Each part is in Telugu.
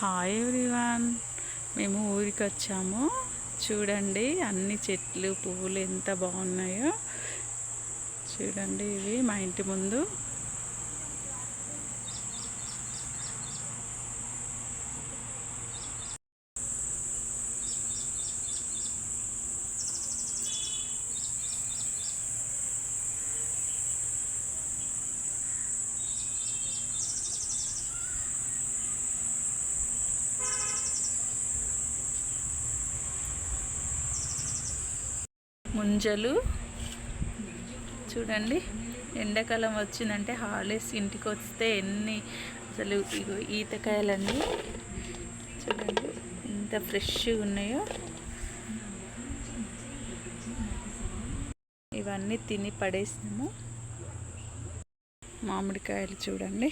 హాయ్ ఎవ్రీవాన్ మేము ఊరికి వచ్చాము చూడండి అన్ని చెట్లు పువ్వులు ఎంత బాగున్నాయో. చూడండి ఇవి మా ఇంటి ముందు. ముంజలు. చూడండి ఎండాకాలం వచ్చిందంటే హాలిడేస్ ఇంటికి వస్తే ఎన్ని అసలు ఇగో ఈతకాయలన్నీ చూడండి ఎంత ఫ్రెష్గా ఉన్నాయో. ఇవన్నీ తిని పడేసినాము. మామిడికాయలు చూడండి.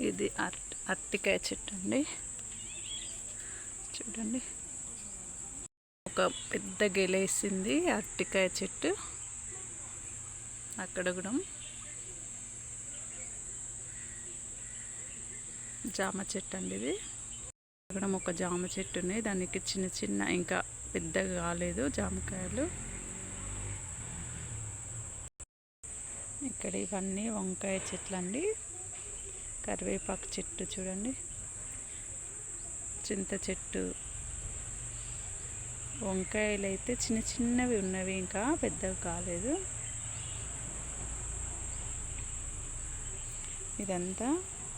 ఇది అరటి అరటికాయ చెట్టు అండి. చూడండి. ఒక పెద్ద గెలేసింది అరటికాయ చెట్టు. అక్కడ కూడా జామ చెట్టు అండి ఇది. అక్కడ ఒక జామ చెట్టు ఉన్నాయి. దానికి చిన్న చిన్న ఇంకా పెద్దగా కాలేదు జామకాయలు. ఇక్కడ ఇవన్నీ వంకాయ చెట్లు అండి కరివేపాకు చెట్టు చూడండి. చింత చెట్టు. వంకాయలు అయితే చిన్న చిన్నవి ఉన్నవి ఇంకా పెద్దవి కాలేదు. ఇదంతా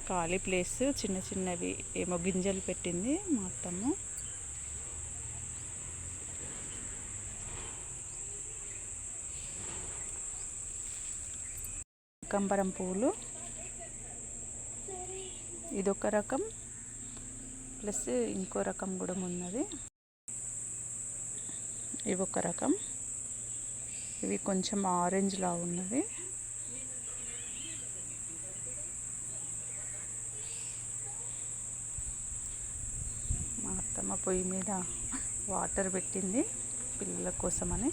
ఖాళీ ప్లేస్ చిన్న చిన్నవి ఏమో గింజలు పెట్టింది మా అత్తమ్మ. కంబరం పువ్వులు ఇదొక రకం. ప్లస్ ఇంకో రకం కూడా ఉన్నది. ఇవి ఒక రకం. ఇవి కొంచెం ఆరెంజ్ లా ఉన్నది మా అత్తమ్మ పొయ్యి మీద వాటర్ పెట్టింది పిల్లల కోసమని.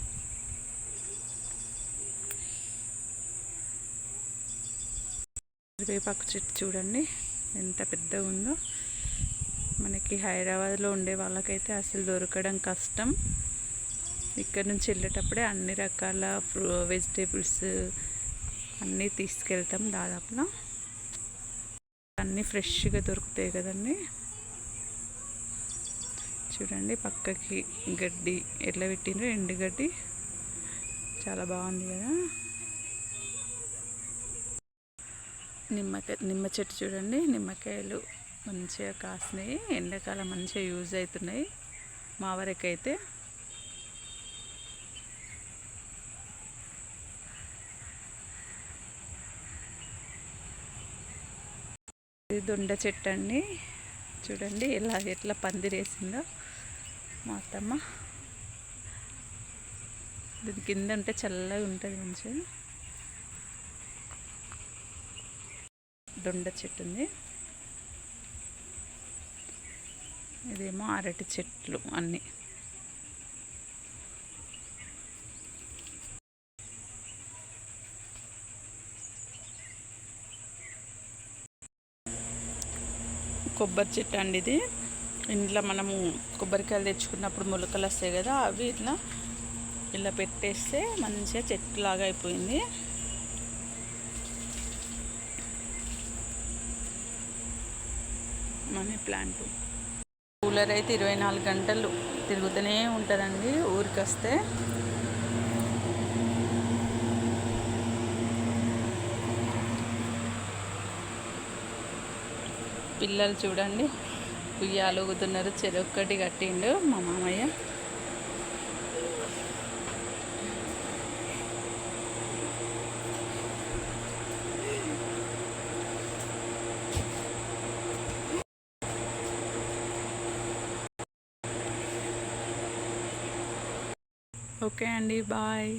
కరివేపాకు చెట్టు చూడండి. ఎంత పెద్దగా ఉందో. మనకి హైదరాబాద్లో ఉండే వాళ్ళకైతే అసలు దొరకడం కష్టం. ఇక్కడ నుంచి వెళ్ళేటప్పుడే అన్ని రకాల ఫ్రూ వెజిటేబుల్స్ అన్నీ తీసుకెళ్తాం దాదాపులో అన్నీ ఫ్రెష్గా దొరుకుతాయి కదండి. చూడండి పక్కకి గడ్డి ఎట్లా పెట్టిండ్రు ఎండుగడ్డి చాలా బాగుంది కదా. నిమ్మకాయ నిమ్మ చెట్టు చూడండి. నిమ్మకాయలు మంచిగా కాసినాయి. ఎండాకాలం మంచిగా యూజ్ అవుతున్నాయి. మా వరకైతే ఇది దొండ చెట్టు అండి. చూడండి ఎలా ఎట్లా పందిరేసిందో మా అత్తమ్మ. దీని కింద ఉంటే చల్లగా ఉంటుంది మంచిగా. దొండ చెట్టు ఉంది ఇదేమో అరటి చెట్లు అన్నీ. కొబ్బరి చెట్టు అండి ఇది. ఇంట్లో మనము కొబ్బరికాయలు తెచ్చుకున్నప్పుడు మొలకలు వస్తాయి కదా అవి ఇట్లా ఇలా పెట్టేస్తే మంచిగా చెట్టు లాగా అయిపోయింది. మనీ ప్లాంట్ కూలర్ అయితే ఇరవై నాలుగు గంటలు తిరుగుతూనే ఉంటుందండి ఊరికి వస్తే పిల్లలు చూడండి ఉయ్యాలు ఊగుతున్నారు చెరొక్కటి కట్టిండు మా మామయ్య. ఓకే అండి బాయ్